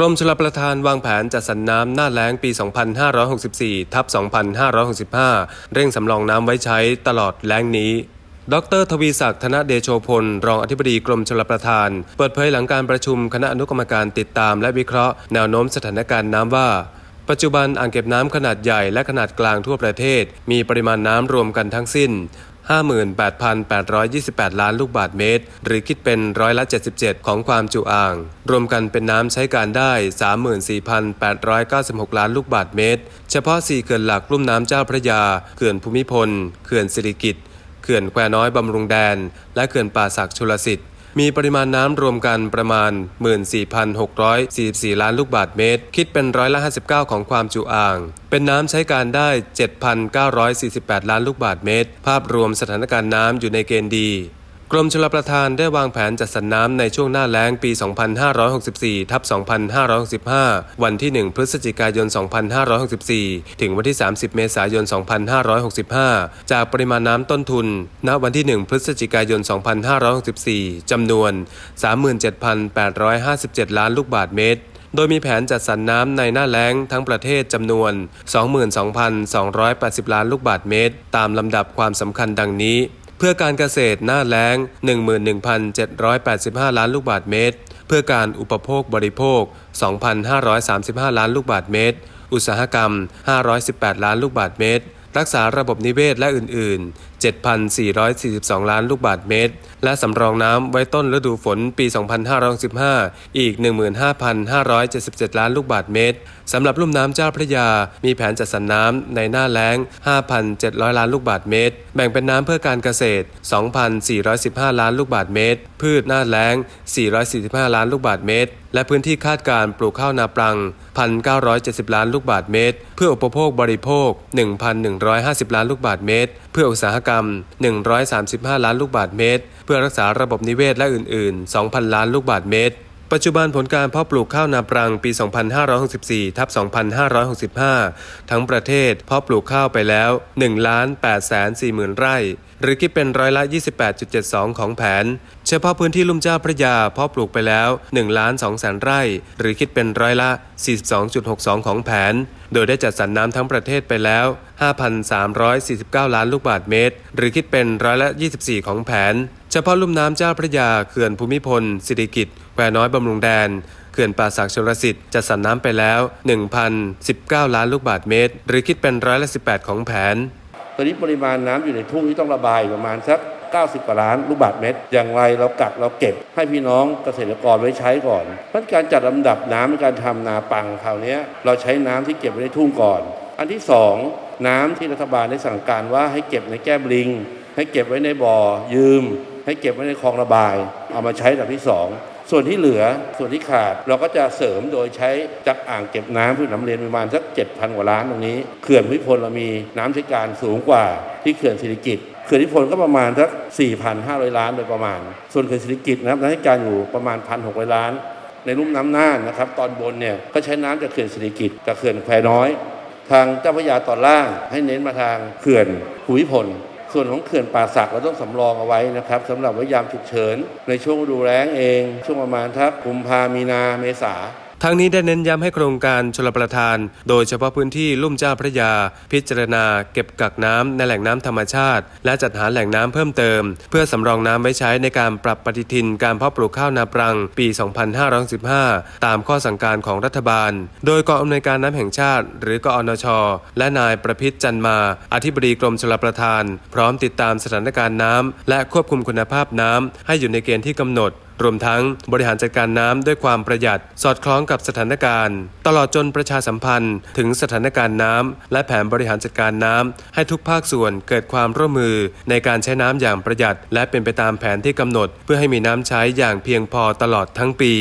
รมชลประทานวางแผนจัดสรรน้ำหน้าแล้งปี 2564 ทับ 2565 เร่งสำรองน้ำไว้ใช้ตลอดแล้งนี้ ดรทวีศักดิ์ธนเดโชพล รองอธิบดีกรมชลประทาน เปิดเผยหลังการประชุมคณะอนุกรรมการติดตามและวิเคราะห์แนวโน้มสถานการณ์น้ำว่าปัจจุบันอ่างเก็บน้ำขนาดใหญ่และขนาดกลางทั่วประเทศ มีปริมาณน้ำรวมกันทั้งสิ้น 58,828 ล้านลูกบาทเมตร หรือคิดเป็นร้อยละ 77 ของความจุอ่าง รวมกันเป็นน้ำใช้การได้ 34,896 ล้านลูกบาทเมตร เฉพาะ 4 เขื่อนหลักลุ่มน้ำเจ้าพระยา เขื่อนภูมิพล เขื่อนสิริกิติ์เขื่อนแควน้อยบำรุงแดน และเขื่อนป่าศักชลสิทธิ์ มีปริมาณน้ำรวมกันประมาณ 14,644 ล้านลูกบาศก์เมตร คิดเป็นร้อยละ 59 ของความจุอ่าง เป็นน้ำใช้การได้ 7,948 ล้านลูกบาศก์เมตร ภาพรวมสถานการณ์น้ำอยู่ในเกณฑ์ดี กรมชลประทานได้วางแผนจัดสรรน้ำในช่วงหน้าแล้งปี 2564 ทับ 2565 วันที่ 1 พฤศจิกายน 2564 ถึงวันที่ 30 เมษายน 2565 จากปริมาณน้ำต้นทุน ณ วันที่ 1 พฤศจิกายน 2564 จำนวน 37,857 ล้านลูกบาศก์เมตรโดยมีแผนจัดสรรน้ำในหน้าแล้งทั้งประเทศจำนวน 22,280 ล้านลูกบาศก์เมตร ตามลำดับความสำคัญดังนี้ เพื่อการเกษตรหน้าแล้ง 11,785 ล้านลูกบาทเมตร เพื่อการอุปโภคบริโภค 2,535 ล้านลูกบาทเมตร อุตสาหกรรม 518 ล้านลูกบาทเมตร รักษาระบบนิเวศและอื่นๆ 7,442 ล้านลูกบาศก์เมตร และสำรองน้ำไว้ต้นฤดูฝนปี 2565อีก 15,577 ล้านลูกบาศก์เมตรสำหรับลุ่มน้ำเจ้าพระยา มีแผนจัดสรรน้ำในหน้าแล้ง 5,700 ล้านลูกบาศก์เมตร แบ่งเป็นน้ำเพื่อการเกษตร 2,415 ล้านลูกบาศก์เมตร พืชหน้าแล้ง 445 ล้านลูกบาศก์เมตร และพื้นที่คาดการปลูกข้าวนาปรัง 1,970 ล้านลูกบาศก์เมตร เพื่ออุปโภคบริโภค 1,150 ล้านลูกบาศก์เมตร เพื่ออุตสาหกรรมรรม 135 ล้านลูกบาศก์เมตร เพื่อรักษาระบบนิเวศและอื่น ๆ 2,000 ล้านลูกบาศก์เมตร ปัจจุบันผลการเพาะปลูกข้าวนาปรังปี 2564ทับ2565 ทั้งประเทศเพาะปลูกข้าวไปแล้ว1ล้าน8แสน4หมื่นไร่ หรือคิดเป็นร้อยละ 28.72 ของแผน เฉพาะพื้นที่ลุ่มเจ้าพระยาเพาะปลูกไปแล้ว1ล้าน2แสนไร่ หรือคิดเป็นร้อยละ 42.62 ของแผน โดยได้จัดสรรน้ำทั้งประเทศไปแล้ว 5,349 ล้านลูกบาศก์เมตร หรือคิดเป็นร้อยละ 24 ของแผน เฉพาะลุ่มน้ำเจ้าพระยาเขื่อนภูมิพลสิริกิติ์แควน้อยบำรุงแดนเขื่อนป่าสักชลสิทธิ์จัดสรรน้ำไปแล้ว 1,019 ล้านลูกบาศก์เมตร หรือคิดเป็นร้อยละ 18 ของแผน อนนี้ปริมาณน้ำอยู่ในทุ่งที่ต้องระบายประมาณสัก 90 กว่าล้านลูกบาศก์เมตร อย่างไรเรากักเราเก็บให้พี่น้องเกษตรกรไว้ใช้ก่อน เพราะการจัดลำดับน้ำในการทำนาปังคราวนี้เราใช้น้ำที่เก็บไว้ในทุ่งก่อน อันที่สองน้ำที่รัฐบาลได้สั่งการว่าให้เก็บในแก้มลิง ให้เก็บไว้ในบ่อยืม ให้เก็บไว้ในคลองระบาย เอามาใช้ลำดับที่สอง ส่วนที่เหลือส่วนที่ขาดเราก็จะเสริมโดยใช้จากอ่างเก็บน้ำที่น้ำเรียนประมาณสัก 7,000 กว่าล้านตรงนี้เขื่อนภูมิพลเรามีน้ำใช้การสูงกว่าที่เขื่อนสิริกิติ์เขื่อนภูมิพลก็ประมาณสัก 4,500 ล้านโดยประมาณ ส่วนเขื่อนสิริกิติ์นะครับน้ำใช้การอยู่ประมาณ 1,600 ล้าน ในลุ่มน้ำน่านนะครับ ตอนบนเนี่ยก็ใช้น้ำจากเขื่อนสิริกิติ์กับเขื่อนแควน้อย ทางเจ้าพระยาตอนล่างให้เน้นมาทางเขื่อนภูมิพล ส่วนของเขื่อนป่าสักเราต้องสำรองเอาไว้นะครับสำหรับไว้ยามฉุกเฉิน ในช่วงฤดูแล้งเอง ช่วงประมาณทักกุมภามีนาเมษา ทั้งนี้ได้เน้นย้ำให้โครงการชลประทาน โดยเฉพาะพื้นที่ลุ่มเจ้าพระยา พิจารณา เก็บกักน้ำในแหล่งน้ำธรรมชาติ และจัดหาแหล่งน้ำเพิ่มเติม เพื่อสำรองน้ำไว้ใช้ในการปรับปฏิทินการเพาะปลูกข้าวนาปรังปี 2515 ตามข้อสั่งการของรัฐบาล โดยกองอำนวยการน้ำแห่งชาติ หรือกอนช และนายประพิษจันมา อธิบดีกรมชลประทาน พร้อมติดตามสถานการณ์น้ำและควบคุมคุณภาพน้ำให้อยู่ในเกณฑ์ที่กำหนด รวมทั้งบริหารจัดการน้ำด้วยความประหยัด สอดคล้องกับสถานการณ์ ตลอดจนประชาสัมพันธ์ถึงสถานการณ์น้ำและแผนบริหารจัดการน้ำให้ทุกภาคส่วนเกิดความร่วมมือในการใช้น้ำอย่างประหยัด และเป็นไปตามแผนที่กำหนด เพื่อให้มีน้ำใช้อย่างเพียงพอตลอดทั้งปี